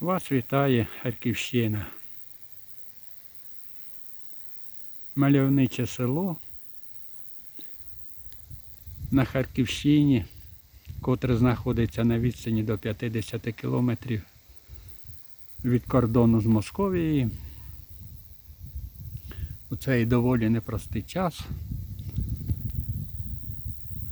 Вас вітає Харківщина. Мальовниче село на Харківщині, котре знаходиться на відстані до 50 кілометрів від кордону з Московією. У цей доволі непростий час,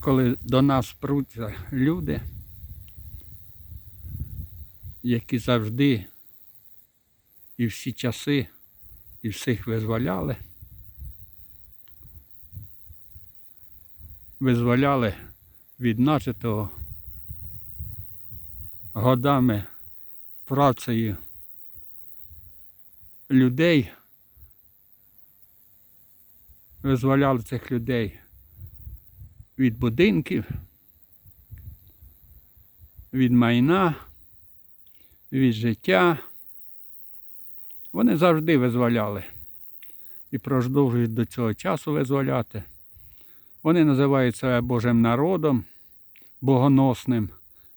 коли до нас пруться люди, які завжди і всі часи і всіх визволяли. Визволяли від нажитого годами працею людей, визволяли цих людей від будинків, від майна, від життя. Вони завжди визволяли і продовжують до цього часу визволяти. Вони називають себе Божим народом, богоносним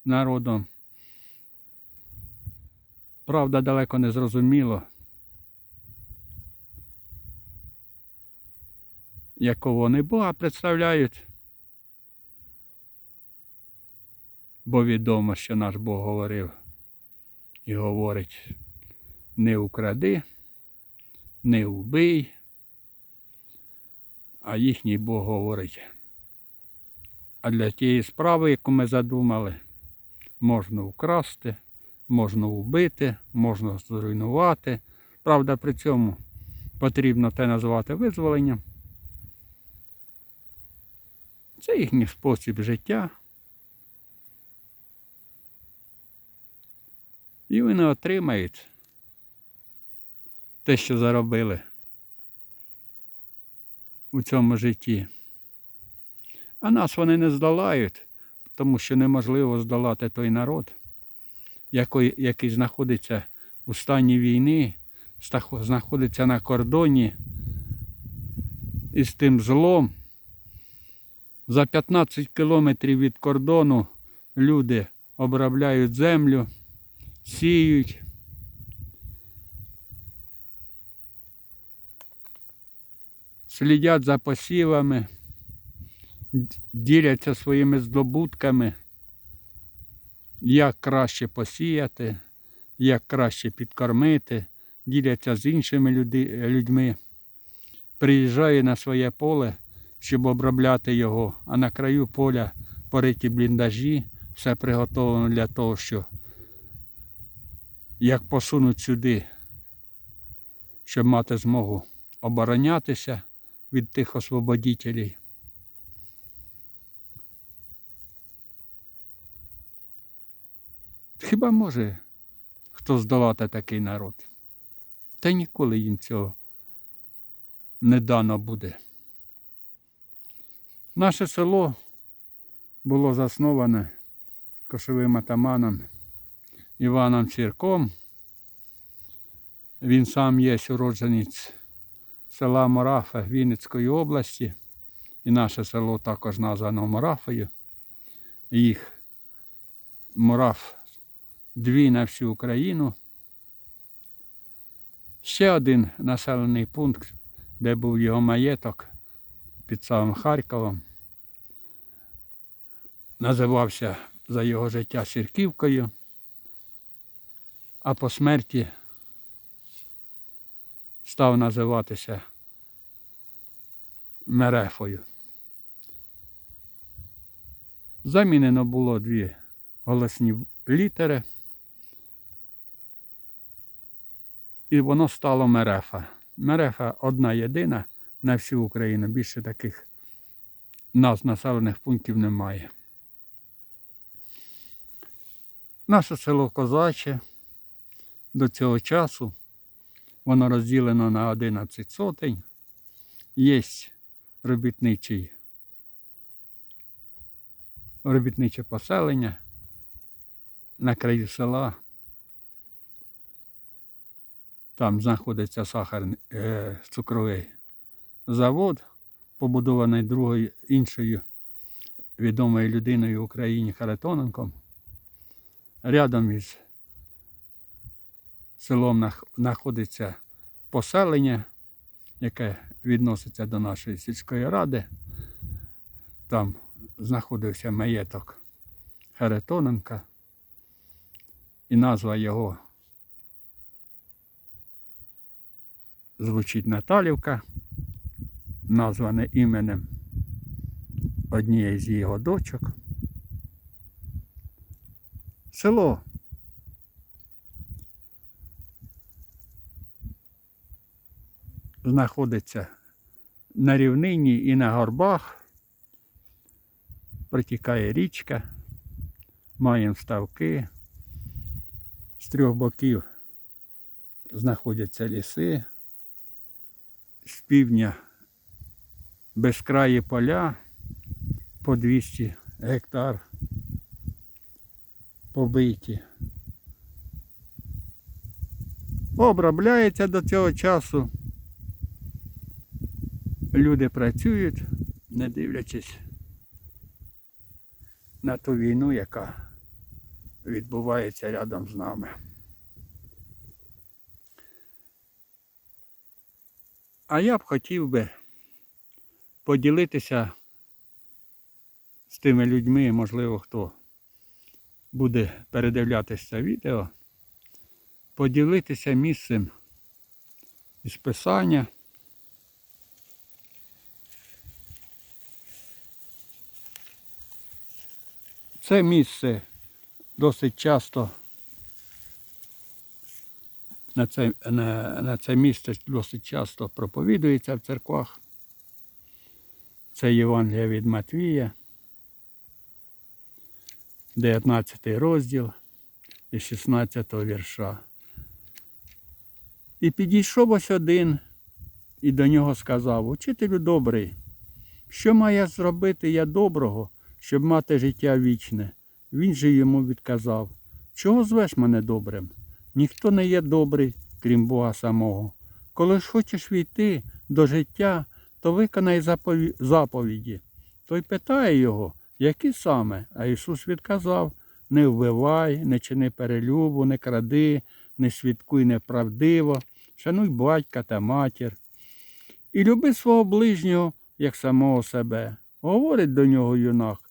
народом. Правда, далеко не зрозуміло, якого вони Бога представляють. Бо відомо, що наш Бог говорив і говорить не укради, не убий, а їхній Бог говорить. А для тієї справи, яку ми задумали, можна украсти, можна вбити, можна зруйнувати. Правда, при цьому потрібно те називати визволенням. Це їхній спосіб життя. І вони отримають те, що заробили у цьому житті. А нас вони не здолають, тому що неможливо здолати той народ, який, який знаходиться у стані війни, знаходиться на кордоні із тим злом. За 15 кілометрів від кордону люди обробляють землю, сіють. Слідять за посівами, діляться своїми здобутками, як краще посіяти, як краще підкормити, діляться з іншими людьми. Приїжджає на своє поле, щоб обробляти його, а на краю поля пориті бліндажі, все приготовлено для того, що як посунуть сюди, щоб мати змогу оборонятися від тих освободітелів. Хіба може хто здолати такий народ? Та ніколи їм цього не дано буде. Наше село було засноване кошовим атаманом Іваном Цірком. Він сам є уродженець села Морафа Вінницької області. І наше село також названо Морафою. Їх Мораф дві на всю Україну. Ще один населений пункт, де був його маєток під самим Харковом. Називався за його життя Сірківкою, а по смерті став називатися Мерефою. Замінено було дві голосні літери. І воно стало Мерефа. Мерефа одна єдина на всю Україну. Більше таких нас населених пунктів немає. Наше село Козаче до цього часу воно розділено на 11 сотень. Є робітничий, робітниче поселення на краю села. Там знаходиться сахарний е, цукровий завод, побудований другою іншою відомою людиною в Україні Харитоненком. Рядом із селом знаходиться поселення, яке відноситься до нашої сільської ради. Там знаходився маєток Харитоненка. І назва його звучить Наталівка, назване іменем однієї з його дочок. Село знаходиться на рівнині і на горбах. Протікає річка, маємо ставки. З трьох боків знаходяться ліси, з півдня безкраї поля по 200 гектар побиті. Обробляється до цього часу. Люди працюють, не дивлячись на ту війну, яка відбувається рядом з нами. А я б хотів би поділитися з тими людьми, можливо, хто буде передивлятися це відео, поділитися місцем із писання. Це місце досить часто на це, на, на це місце досить часто проповідується в церквах. Це Євангелія від Матвія, 19 розділ і 16 вірша. І підійшов ось один і до нього сказав, Учителю добрий, що має зробити я доброго, щоб мати життя вічне? Він же йому відказав, чого звеш мене добрим? Ніхто не є добрий, крім Бога самого. Коли ж хочеш війти до життя, то виконай запові- заповіді. Той питає його, які саме? А Ісус відказав: не вбивай, не чини перелюбу, не кради, не свідкуй неправдиво, шануй батька та матір. І люби свого ближнього, як самого себе. Говорить до нього юнак.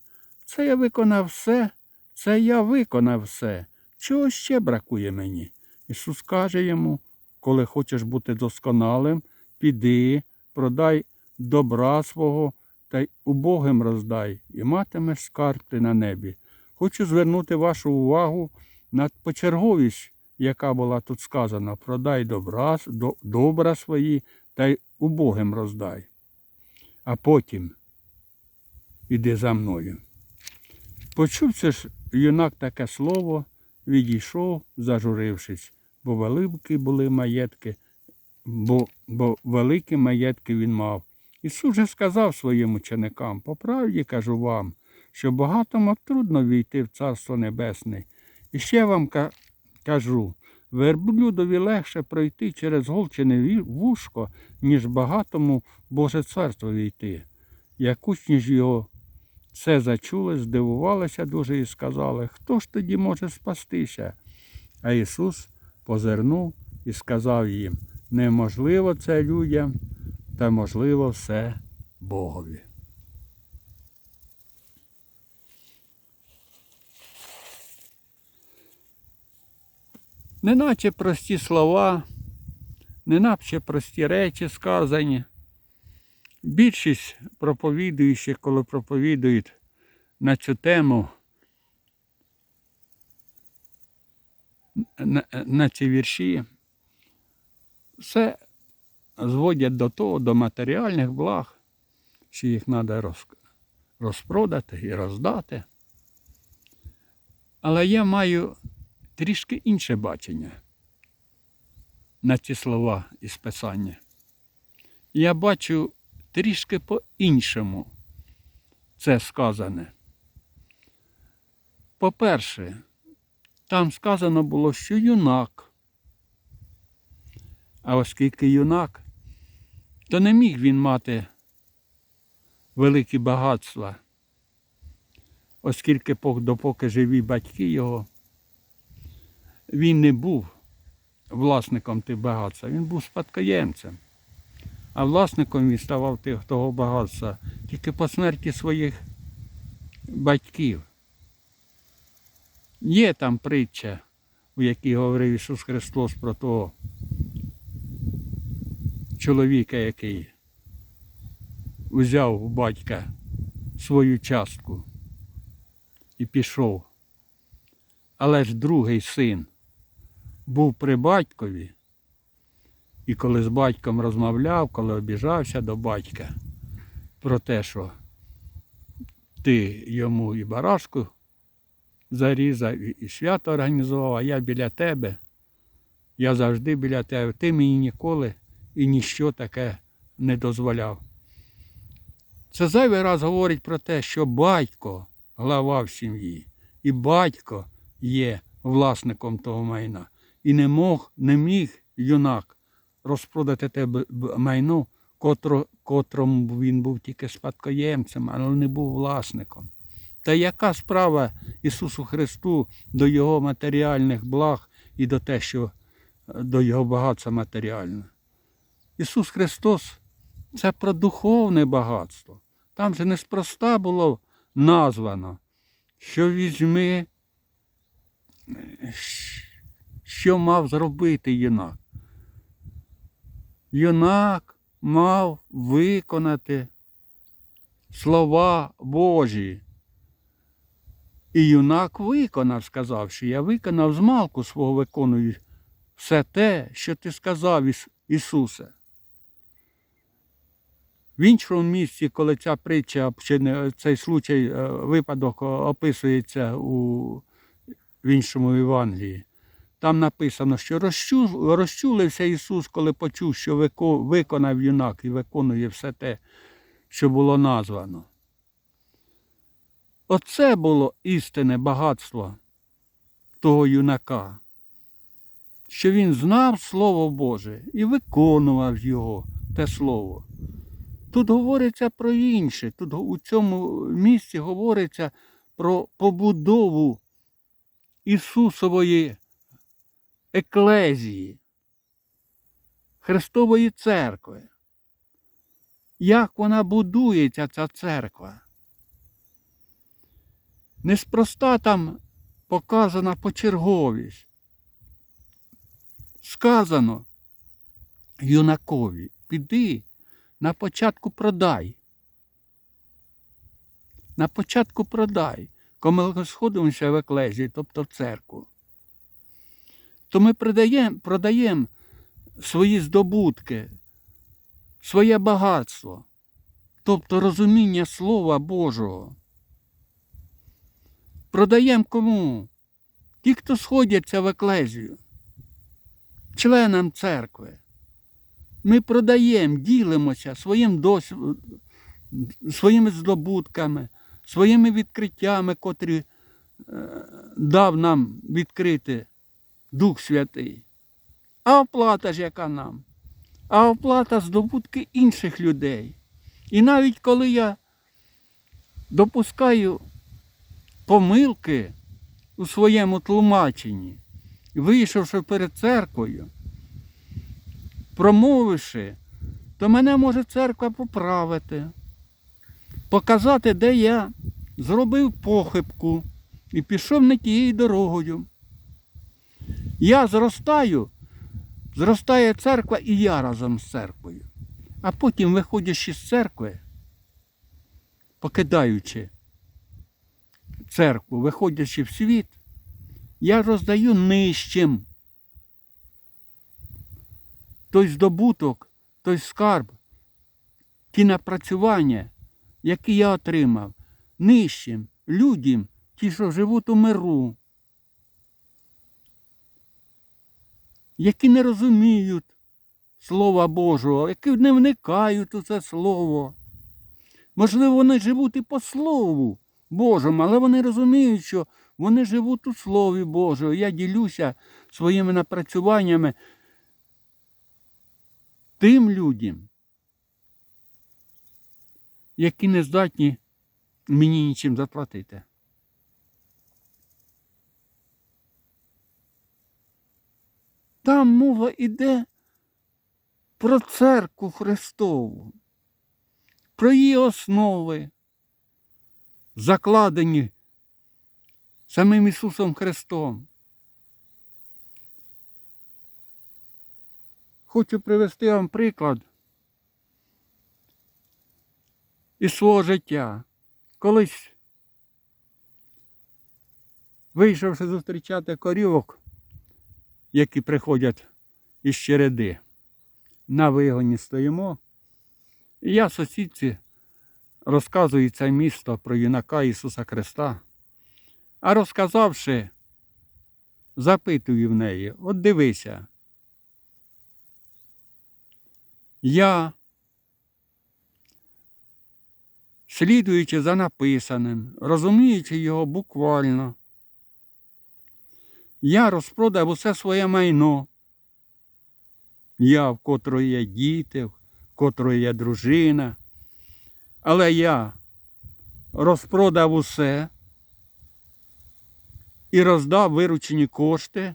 Це я виконав все, це я виконав все. Чого ще бракує мені? Ісус каже йому, коли хочеш бути досконалим, піди, продай добра свого та й убогим роздай, і матимеш скарб ти на небі. Хочу звернути вашу увагу на почерговість, яка була тут сказана. Продай добра, до- добра свої та й убогим роздай. А потім іди за мною. Почувши ж юнак таке слово, відійшов, зажурившись, бо великі були маєтки, бо, бо великі маєтки він мав. Ісус же сказав своїм ученикам, по правді кажу вам, що багатому трудно війти в Царство Небесне. І ще вам кажу, верблюдові легше пройти через голчене вушко, ніж багатому Боже царство війти. Як учні ж його це зачули, здивувалися дуже і сказали, хто ж тоді може спастися? А Ісус позирнув і сказав їм, неможливо це людям, та можливо все Богові. Неначе прості слова, неначе прості речі сказані. Більшість проповідуючих, коли проповідують на цю тему, на, на ці вірші, все зводять до того, до матеріальних благ, що їх треба роз, розпродати і роздати. Але я маю трішки інше бачення на ці слова із Писання. Я бачу трішки по-іншому це сказане. По-перше, там сказано було, що юнак. А оскільки юнак, то не міг він мати великі багатства, оскільки допоки живі батьки його, він не був власником тих багатства, він був спадкоємцем. А власником він ставав того багатства тільки по смерті своїх батьків. Є там притча, у якій говорив Ісус Христос про того чоловіка, який взяв у батька свою частку і пішов. Але ж другий син був при батькові, і коли з батьком розмовляв, коли обіжався до батька про те, що ти йому і барашку зарізав, і свято організував, а я біля тебе, я завжди біля тебе, ти мені ніколи і ніщо таке не дозволяв. Це зайвий раз говорить про те, що батько глава в сім'ї, і батько є власником того майна. І не мог, не міг юнак розпродати те майно, котро, котрому він був тільки спадкоємцем, але не був власником. Та яка справа Ісусу Христу до Його матеріальних благ і до те, що е, до Його багатства матеріального? Ісус Христос це про духовне багатство. Там же неспроста було названо, що візьми, е, що мав зробити юнак. Юнак мав виконати слова Божі. І юнак виконав, сказавши, я виконав змалку свого виконую все те, що ти сказав, Іс- Ісусе. В іншому місці, коли ця притча, чи цей случай, е, випадок описується у, в іншому Євангелії, там написано, що розчулився Ісус, коли почув, що виконав юнак і виконує все те, що було названо. Оце було істинне багатство того юнака, що він знав Слово Боже і виконував його, те Слово. Тут говориться про інше. Тут у цьому місці говориться про побудову Ісусової еклезії, Христової церкви. Як вона будується, ця церква? Неспроста там показана почерговість. Сказано юнакові, піди на початку продай. На початку продай, коли ми сходимося в еклезії, тобто в церкву. То ми продаємо продаємо свої здобутки, своє багатство, тобто розуміння Слова Божого. Продаємо кому? Ті, хто сходяться в еклезію, членам церкви. Ми продаємо, ділимося своїм досвідом, своїми здобутками, своїми відкриттями, котрі е, дав нам відкрити Дух Святий. А оплата ж яка нам? А оплата здобутки інших людей. І навіть коли я допускаю помилки у своєму тлумаченні, вийшовши перед церквою, промовивши, то мене може церква поправити, показати, де я зробив похибку і пішов не тією дорогою. Я зростаю, зростає церква і я разом з церквою. А потім, виходячи з церкви, покидаючи церкву, виходячи в світ, я роздаю нижчим той здобуток, той скарб, ті напрацювання, які я отримав, нижчим людям, ті, що живуть у миру, які не розуміють Слова Божого, які не вникають у це слово. Можливо, вони живуть і по Слову Божому, але вони розуміють, що вони живуть у Слові Божому. Я ділюся своїми напрацюваннями тим людям, які не здатні мені нічим заплатити. Там мова йде про церкву Христову, про її основи, закладені самим Ісусом Христом. Хочу привести вам приклад із свого життя. Колись, вийшовши зустрічати корівок, які приходять із череди, на вигоні стоїмо, і я сусідці розказую це місто про юнака Ісуса Христа. А розказавши, запитую в неї, от дивися. Я, слідуючи за написаним, розуміючи його буквально, я розпродав усе своє майно. Я, в котрої є діти, в котрої є дружина. Але я розпродав усе і роздав виручені кошти,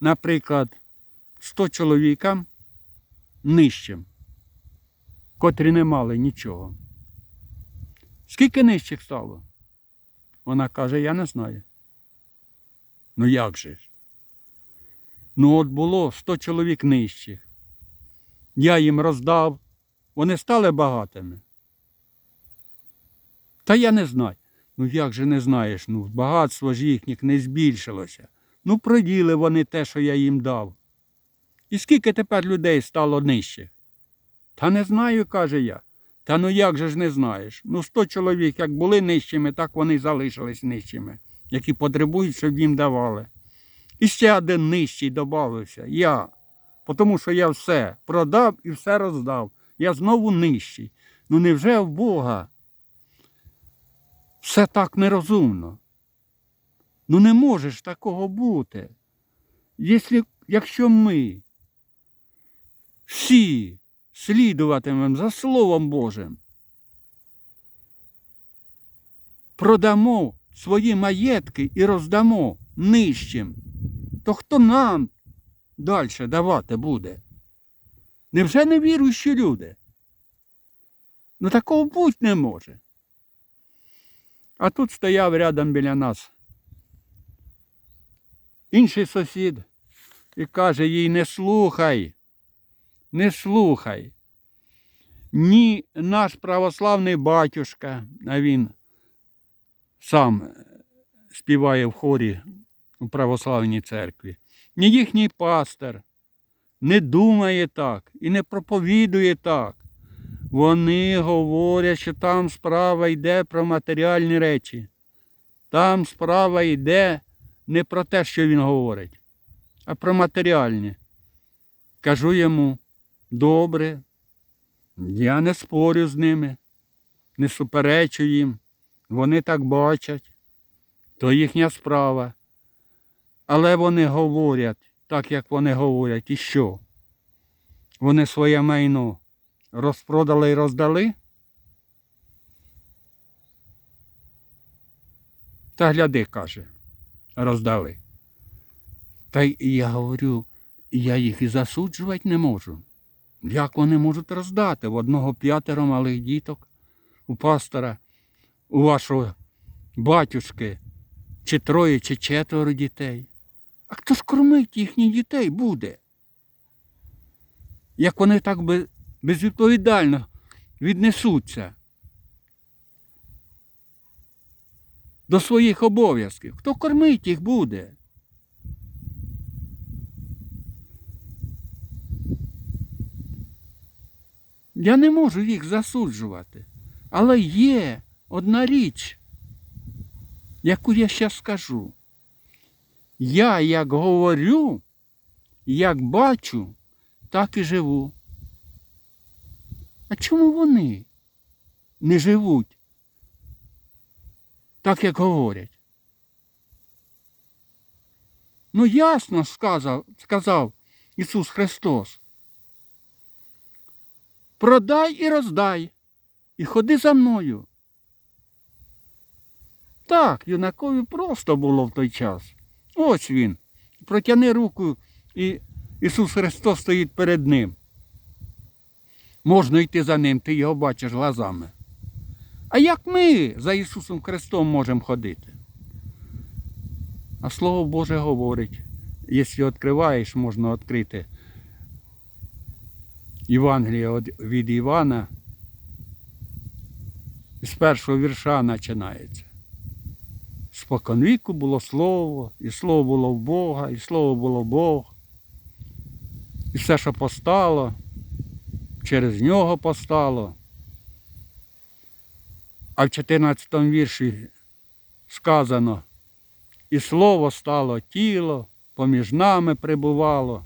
наприклад, 100 чоловікам нижчим, котрі не мали нічого. Скільки нижчих стало? Вона каже, я не знаю. Ну як же ж? Ну, от було 100 чоловік нижчих. Я їм роздав, вони стали багатими. Та я не знаю. Ну як же не знаєш? Ну, багатство ж їхніх не збільшилося. Ну, проділи вони те, що я їм дав. І скільки тепер людей стало нижчих? Та не знаю, каже я. Та ну як же ж не знаєш? Ну, 100 чоловік, як були нижчими, так вони залишились нижчими, які потребують, щоб їм давали. І ще один нижчий додався. Я. Тому що я все продав і все роздав. Я знову нижчий. Ну невже в Бога все так нерозумно? Ну не може ж такого бути. Якщо, якщо ми всі слідуватимемо за Словом Божим, продамо свої маєтки і роздамо нижчим, то хто нам далі давати буде? Невже не віруючі люди? Ну такого бути не може. А тут стояв рядом біля нас інший сусід і каже їй не слухай, не слухай. Ні наш православний батюшка, а він сам співає в хорі у православній церкві, ні їхній пастор не думає так і не проповідує так. Вони говорять, що там справа йде про матеріальні речі. Там справа йде не про те, що він говорить, а про матеріальні. Кажу йому, добре, я не спорю з ними, не суперечу їм. Вони так бачать, то їхня справа. Але вони говорять так, як вони говорять, і що? Вони своє майно розпродали і роздали? Та гляди, каже, роздали. Та й я говорю, я їх і засуджувати не можу. Як вони можуть роздати? В одного п'ятеро малих діток, у пастора, у вашого батюшки, чи троє, чи четверо дітей. А хто ж кормить їхніх дітей буде? Як вони так безвідповідально віднесуться до своїх обов'язків. Хто кормить їх буде? Я не можу їх засуджувати, але є одна річ, яку я зараз скажу. Я як говорю, як бачу, так і живу. А чому вони не живуть так, як говорять? Ну, ясно сказав, сказав Ісус Христос. Продай і роздай, і ходи за мною. Так, юнакові просто було в той час. Ось він. Протяни руку і Ісус Христос стоїть перед ним. Можна йти за ним, ти його бачиш глазами. А як ми за Ісусом Христом можемо ходити? А Слово Боже говорить, якщо відкриваєш, можна відкрити Євангеліє від- від Івана. З першого вірша починається. Споконвіку було слово, і слово було в Бога, і слово було Бог. І все, що постало, через нього постало. А в 14 вірші сказано, і слово стало тіло, поміж нами прибувало.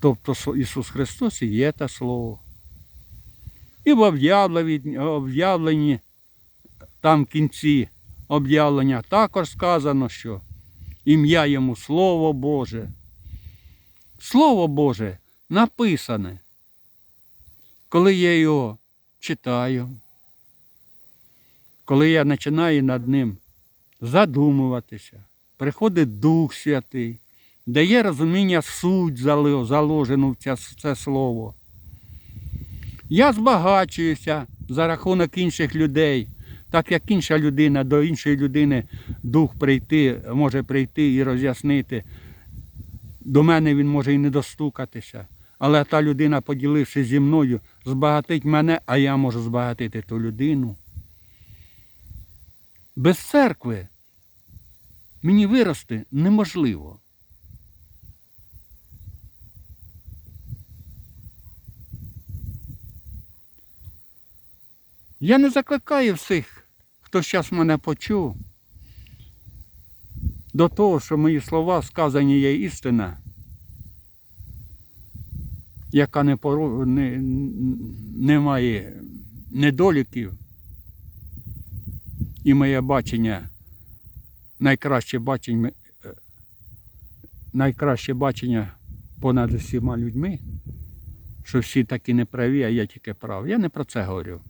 Тобто Ісус Христос і є те Слово. І в об'явленні, там в кінці об'явлення також сказано, що ім'я йому Слово Боже. Слово Боже написане. Коли я його читаю, коли я починаю над ним задумуватися, приходить Дух Святий, дає розуміння суть заложену в це, слово. Я збагачуюся за рахунок інших людей, так як інша людина до іншої людини дух прийти, може прийти і роз'яснити. До мене він може і не достукатися. Але та людина, поділившись зі мною, збагатить мене, а я можу збагатити ту людину. Без церкви мені вирости неможливо. Я не закликаю всіх, хто зараз мене почув, до того, що мої слова сказані є істина, яка не, поро... не, не має недоліків, і моє бачення, найкраще бачення, найкраще бачення понад усіма людьми, що всі такі неправі, а я тільки прав. Я не про це говорю.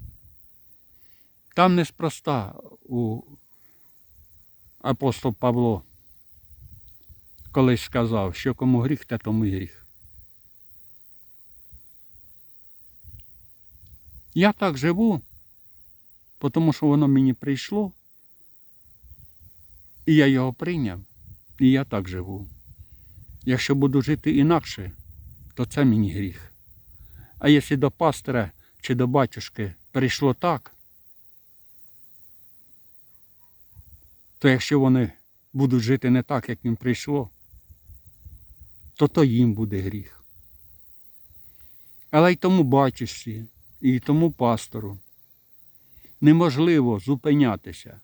Там неспроста у апостол Павло колись сказав, що кому гріх, те тому й гріх. Я так живу, тому що воно мені прийшло, і я його прийняв, і я так живу. Якщо буду жити інакше, то це мені гріх. А якщо до пастора чи до батюшки прийшло так, то якщо вони будуть жити не так, як їм прийшло, то то їм буде гріх. Але й тому батюшці, і тому пастору неможливо зупинятися.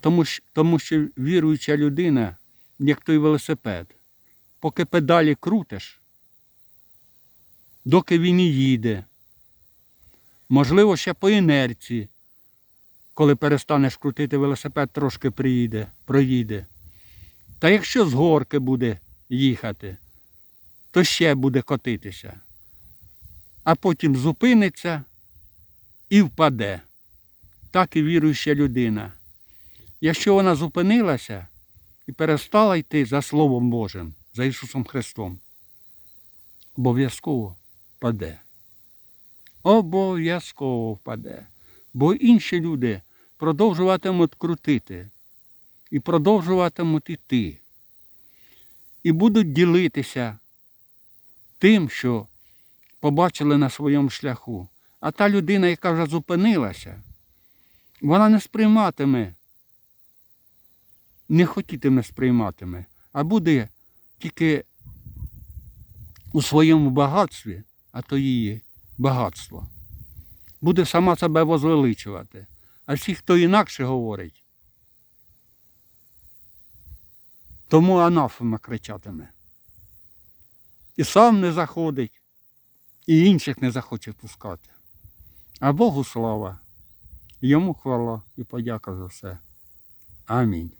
Тому тому що віруюча людина, як той велосипед, поки педалі крутиш, доки він і їде, можливо, ще по інерції, коли перестанеш крутити велосипед, трошки приїде, проїде. Та якщо з горки буде їхати, то ще буде котитися, а потім зупиниться і впаде. Так і віруюча людина. Якщо вона зупинилася і перестала йти за Словом Божим, за Ісусом Христом, обов'язково впаде. Обов'язково впаде. Бо інші люди продовжуватимуть крутити і продовжуватимуть іти. І будуть ділитися тим, що побачили на своєму шляху. А та людина, яка вже зупинилася, вона не сприйматиме, не хотітиме сприйматиме, а буде тільки у своєму багатстві, а то її багатство. Буде сама себе возвеличувати. А всі, хто інакше говорить, тому анафема кричатиме. І сам не заходить, і інших не захоче пускати. А Богу слава, йому хвала і подяка за все. Амінь.